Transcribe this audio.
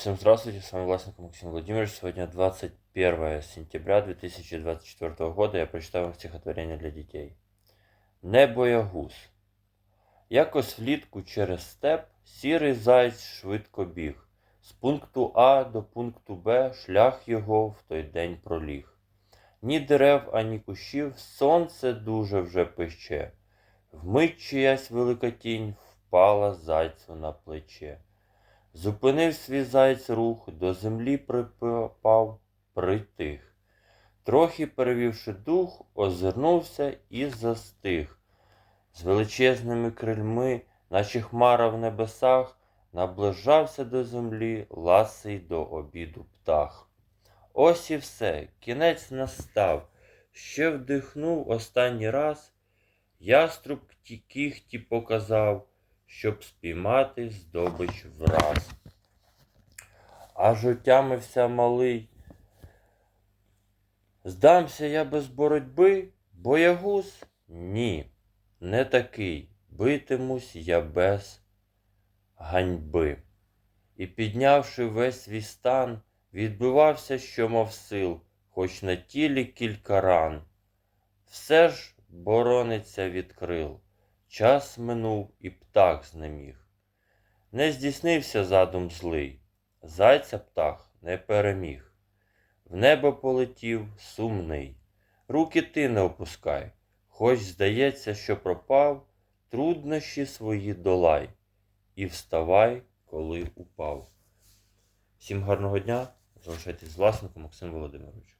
Всем здравствуйте, с вами Власенко Максим Владимирович. Сегодня 21 сентября 2024 года. Я прочитаю вам стихотворення для дітей. Не боягуз. Якось влітку через степ сірий зайць швидко біг. З пункту А до пункту Б шлях його в той день проліг. Ні дерев, ані кущів, сонце дуже вже пече. Вмить чиясь велика тінь впала зайцю на плече. Зупинив свій зайць рух, до землі припав, притих. Трохи перевівши дух, озирнувся і застиг. З величезними крильми, наче хмара в небесах, наближався до землі ласий до обіду птах. Ось і все, кінець настав. Ще вдихнув останній раз, яструб ті кіхті показав, щоб спіймати здобич враз. Аж отямився малий. Здамся я без боротьби, боягуз? Ні, не такий. Битимусь я без ганьби. І, піднявши весь свій стан, відбивався, що мав сил, хоч на тілі кілька ран. Все ж борониться від крил. Час минув і птах знеміг. Не здійснився задум злий, зайця птах не переміг. В небо полетів сумний. Руки ти не опускай, хоч здається, що пропав, труднощі свої долай, і вставай, коли упав. Всім гарного дня, залишайтесь з власником Максим Володимирович.